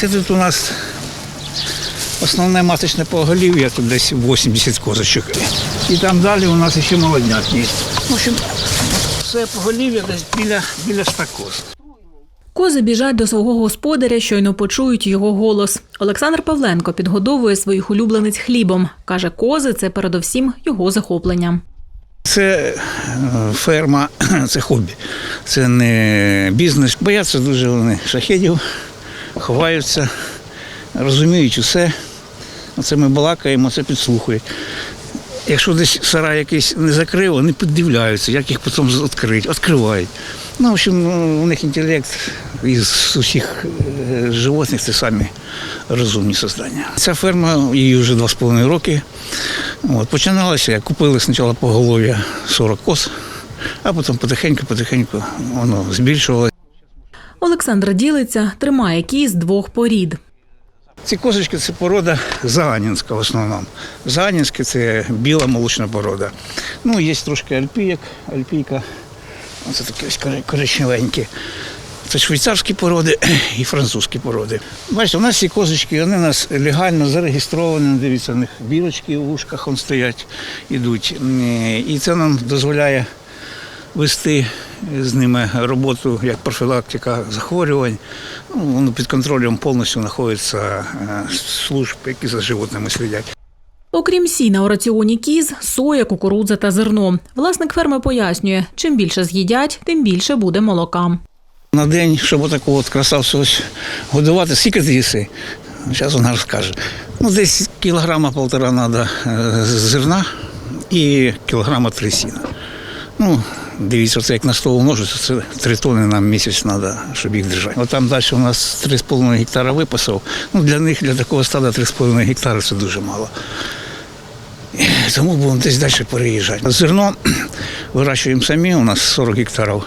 Це тут у нас основне маточне поголів'я, тут десь 80 козочок. І там далі у нас ще молодняк є. В общем, це поголів'я десь біля, біля 100 коз. Кози біжать до свого господаря, щойно почують його голос. Олександр Павленко підгодовує своїх улюблениць хлібом. Каже, кози це передовсім його захоплення. Це е, ферма, це хобі, це не бізнес. Бояться дуже вони шахедів, ховаються, розуміють усе. Оце ми балакаємо, це підслухають. Якщо десь сарай якийсь не закрив, вони піддивляються, як їх потім відкрити, відкривають. Ну, в общем, ну, у них інтелект із усіх е, животних це самі розумні создання. Ця ферма, їй вже два з половиною роки. От, починалося, як купили спочатку поголов'я 40 коз, а потім потихеньку-потихеньку воно збільшувалося. Олександр ділиться, тримає кіз двох порід. Ці козочки це порода Заанінська в основному. Заанінська це біла молочна порода. Ну, є трошки альпійок, альпійка. Оце такі ось коричневенькі. Це швейцарські породи і французькі породи. Бачите, у нас ці козочки, вони у нас легально зареєстровані, дивіться, у них білочки у вушках стоять, ідуть. І це нам дозволяє вести з ними роботу як профілактика захворювань. Ну, воно під контролем повністю знаходиться е, служб, які за животними слідять. Окрім сіна у раціоні кіз, соя, кукурудза та зерно. Власник ферми пояснює, чим більше з'їдять, тим більше буде молока. На день, щоб отаку от красавцю ось годувати, скільки ти їси? Зараз вона розкаже. Ну, десь кілограма полтора треба зерна і кілограма три сіна. Ну, дивіться, це як на 100 умножиться, це 3 тони нам місяць треба, щоб їх держати. От там далі у нас 3,5 гектара випасов. Ну, для них, для такого стада 3,5 гектара це дуже мало. Тому будемо десь далі переїжджати. Зерно вирощуємо самі, у нас 40 гектарів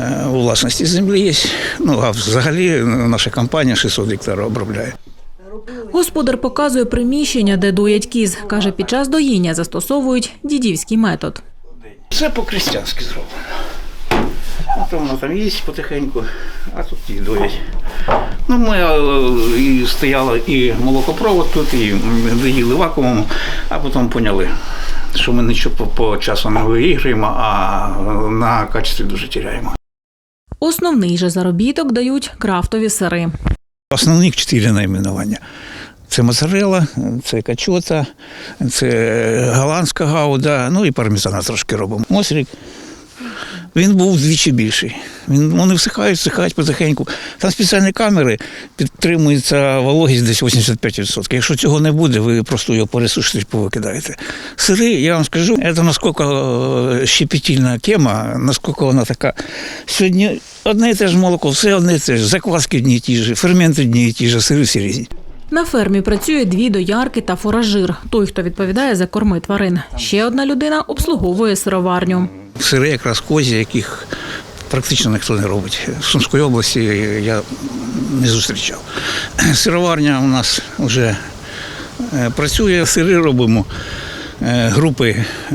е, у власності землі є. Ну, а взагалі наша компанія 600 гектарів обробляє. Господар показує приміщення, де доять кіз. Каже, під час доїння застосовують дідівський метод. Все по-крестьянськи зроблено. От воно там є потихеньку, а тут і доять. Ну, ми е, і стояли і молокопровод тут, і доїли вакуумом, а потім поняли, що ми нічого по, по часу не виіграємо, а на качестві дуже тіряємо. Основний же заробіток дають крафтові сири. Основних чотири найменування. Це моцарелла, це качота, це голландська гауда, ну і пармезана трошки робимо. Мосрик. Він був вдвічі більший. Він, вони всихають, всихають потихеньку. Там спеціальні камери, підтримується вологість десь 85%. Якщо цього не буде, ви просто його пересушите повикидаєте. Сири, я вам скажу, це наскільки е, щепетільна тема, наскільки вона така. Сьогодні одне і те ж молоко, все одне і те ж, закваски одні і ті ж, ферменти одні і ті ж, сири всі різні. На фермі працює дві доярки та фуражир. Той, хто відповідає за корми тварин. Ще одна людина обслуговує сироварню. Сири якраз козі, яких практично ніхто не робить. В Сумської області я не зустрічав. Сироварня у нас вже е, працює, сири робимо. Е, Групи е,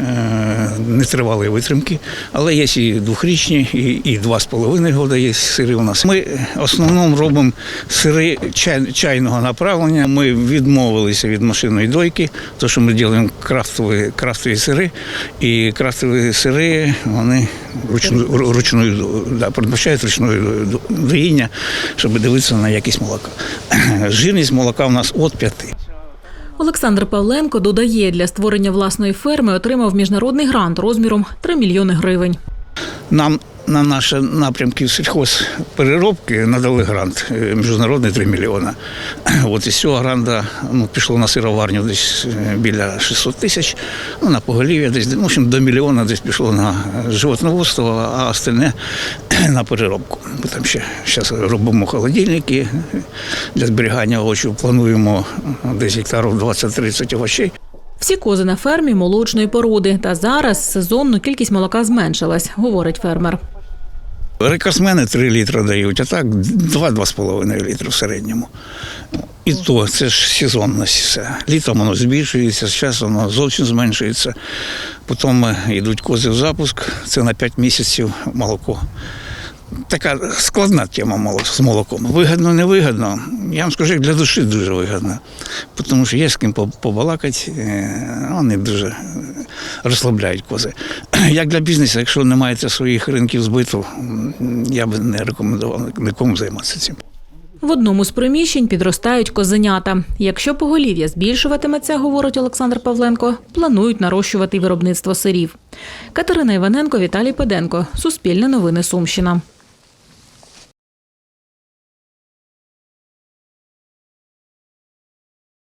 нетривалої витримки, але є і двохрічні, і, два з половиною роки є сири у нас. Ми в основному робимо сири чай, чайного направлення. Ми відмовилися від машинної дойки, тому що ми робимо крафтові, крафтові сири, і крафтові сири вони ручну, ручною да, передбачають ручною до- до- доїння, щоб дивитися на якість молока. Жирність молока у нас від 5. Олександр Павленко додає, для створення власної ферми отримав міжнародний грант розміром 3 мільйони гривень. Нам на наші напрямки сільхозпереробки надали грант е, міжнародний 3 мільйона. От із цього гранта ну, пішло на сироварню десь е, біля 600 тисяч, ну, на поголів'я десь ну, в общем, до мільйона десь пішло на животноводство, а остальне на переробку. Бо Там ще зараз робимо холодильники для зберігання овочів. Плануємо десь гектарів 20-30 овочей. Всі кози на фермі молочної породи. Та зараз сезонно кількість молока зменшилась, говорить фермер. Рекордсмени 3 літри дають, а так 2-2,5 літри в середньому. І то це ж сезонність все. Літом воно збільшується, зараз воно зовсім зменшується. Потім йдуть кози в запуск, це на 5 місяців молоко. Така складна тема з молоком. Вигідно, невигідно. Я вам скажу, як для душі дуже вигідно. Тому що є з ким побалакати, е, вони дуже розслабляють кози. Як для бізнесу, якщо не маєте своїх ринків збиту, я би не рекомендував нікому займатися цим. В одному з приміщень підростають козенята. Якщо поголів'я збільшуватиметься, говорить Олександр Павленко, планують нарощувати виробництво сирів. Катерина Іваненко, Віталій Педенко. Суспільне новини Сумщина.